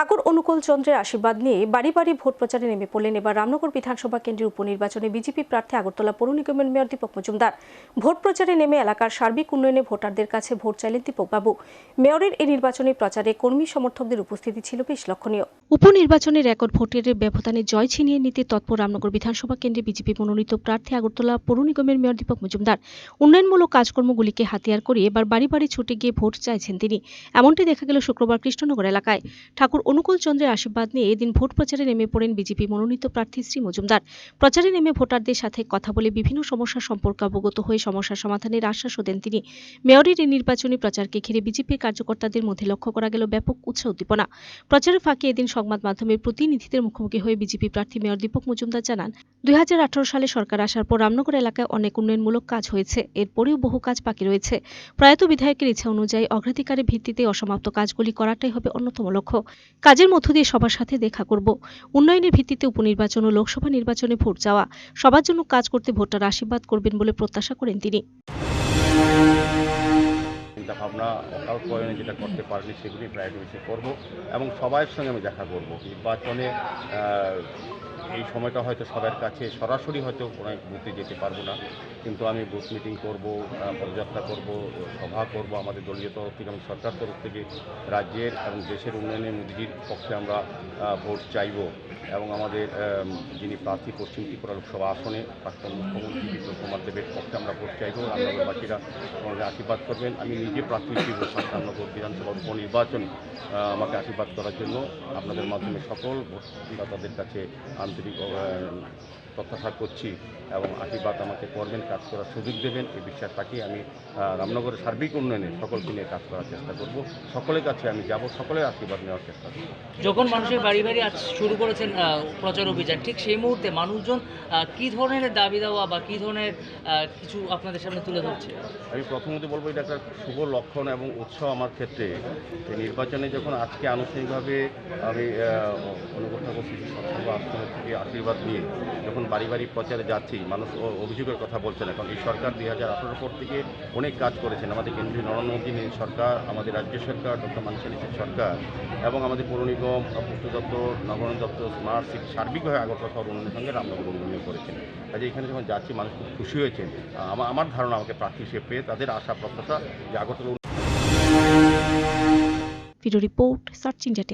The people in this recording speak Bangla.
ঠাকুর অনুকূল চন্দ্রের আশীর্বাদ নিয়ে বাড়ি বাড়ি ভোট প্রচারে নেমে পড়লেন এবার রামনগর বিধানসভা কেন্দ্রের উপনির্বাচনে বিজেপি প্রার্থী আগরতলা পৌর নিগমের মেয়র দীপক মজুমদার। ভোট প্রচারে নেমে এলাকার সার্বিক উন্নয়নে ভোটারদের কাছে ভোট চাইলেন দীপকবাবু। মেয়রের এই নির্বাচনী প্রচারে কর্মী সমর্থকদের উপস্থিতি ছিল বেশ লক্ষণীয়। উপনির্বাচনে রেকর্ড ভোটের ব্যবধানে জয় ছিনিয়ে নিতে তৎপর রামনগর বিধানসভা কেন্দ্রে বিজেপি মনোনীত প্রার্থী আগরতলা পৌর নিগমের মেয়র দীপক মজুমদার। উন্নয়নমূলক কাজকর্মগুলিকে হাতিয়ার করে এবার বাড়ি বাড়ি ছুটে গিয়ে ভোট চাইছেন তিনি। এমনটি দেখা গেল শুক্রবার কৃষ্ণনগর এলাকায়। ঠাকুর অনুকূল চন্দ্রের আশীর্বাদ নিয়ে এদিন ভোট প্রচারে নেমে পড়েন বিজেপি মনোনীত প্রার্থী শ্রী মজুমদার। প্রচারে নেমে ভোটারদের সাথে কথা বলে বিভিন্ন সমস্যা সম্পর্কে অবগত হয়ে সমস্যার সমাধানের আশ্বাসও দেন তিনি। মেয়রের এই নির্বাচনী প্রচারকে ঘিরে বিজেপির কার্যকর্তাদের মধ্যে লক্ষ্য করা গেল ব্যাপক উৎসাহ উদ্দীপনা। প্রচারের ফাঁকে এদিন সংবাদ মাধ্যমের প্রতিনিধিদের মুখোমুখি হয়ে বিজেপি প্রার্থী মেয়র দীপক মজুমদার জানান, দুই হাজার আঠারো সালে সরকার আসার পর রামনগর এলাকায় অনেক উন্নয়নমূলক কাজ হয়েছে, এরপরেও বহু কাজ বাকি রয়েছে। প্রয়াত বিধায়কের ইচ্ছা অনুযায়ী অগ্রাধিকারের ভিত্তিতে অসমাপ্ত কাজগুলি করাটাই হবে অন্যতম লক্ষ্য। কাজের মধ্য দিয়ে সবার সাথে দেখা করব। উন্নয়নের ভিত্তিতে উপনির্বাচন ও লোকসভা নির্বাচনে ভোট যাওয়া সবার জন্য কাজ করতে ভোটার আশীর্বাদ করবেন বলে প্রত্যাশা করেন তিনি। অকাল প্রয়োজনে যেটা করতে সেগুলি করব এবং সবাইয়ের সঙ্গে আমি দেখা করব। নির্বাচনে এই সময়টা হয়তো সবার কাছে সরাসরি হয়তো অনেক বুথে যেতে পারব না। কিন্তু আমি বুথ মিটিং করব পদযাত্রা করব, সভা করব আমাদের দলীয় তরফ থেকে এবং সরকার তরফ থেকে, রাজ্যের এবং দেশের উন্নয়নে মোদিজির পক্ষে আমরা ভোট চাইব এবং আমাদের যিনি প্রার্থী পশ্চিম ত্রিপুরা লোকসভা আসনে, প্রাক্তন মুখ্যমন্ত্রী বিপ্লব কুমার দেবের পক্ষে আমরা ভোট চাইব। রামনগরবাসীরা আমাদের আশীর্বাদ করবেন। আমি নিজে প্রার্থী হিসেবে রামনগর বিধানসভা উপনির্বাচন আমাকে আশীর্বাদ করার জন্য আপনাদের মাধ্যমে সকল ভোটদাতাদের কাছে আন্তরিক আহ, প্রত্যাশা করছি এবং আশীর্বাদ আমাকে করবেন কাজ করার সুযোগ দেবেন। এই বিশ্বাস রাখি আমি রামনগরের সার্বিক উন্নয়নে সকলকে নিয়ে কাজ করার চেষ্টা করব। সকলের কাছে আমি যাব সকলের আশীর্বাদ নেওয়ার চেষ্টা করব। যখন মানুষের বাড়ি বাড়ি আজ শুরু করেছেন প্রচার অভিযান ঠিক সেই মুহূর্তে মানুষজন কি ধরনের দাবি দেওয়া বা কি ধরনের কিছু আপনাদের সামনে তুলে ধরছে? আমি প্রথমত বলব এটা একটা শুভ লক্ষণ এবং উৎসাহ আমার ক্ষেত্রে। এই নির্বাচনে যখন আজকে আনুষ্ঠানিকভাবে আমি থেকে আশীর্বাদ নিয়ে যখন বাড়ি বাড়ি প্রচারে যাচ্ছি, মানুষ অভিযোগের কথা বলছে না, কারণ এই সরকার দুই হাজার পর থেকে অনেক কাজ করেছেন। আমাদের কেন্দ্রীয় নরেন্দ্র মোদী সরকার, আমাদের রাজ্য সরকার, ডক্টর মানসানিসের সরকার, এবং আমাদের পৌর নিগম পূর্ত দপ্তর নগরায়ণ দপ্তর, স্মার্ট সিটি সার্বিকভাবে আগরতলা শহর উন্নয়নের সঙ্গে রামনগর উন্নয়ন করেছেন। কাজে এখানে যখন যাচ্ছি, মানুষ খুব খুশি হয়েছেন। আমার ধারণা আমাকে প্রার্থী হিসেবে পেয়ে তাদের আশা, প্রত্যাশা যে Agartala video report, search India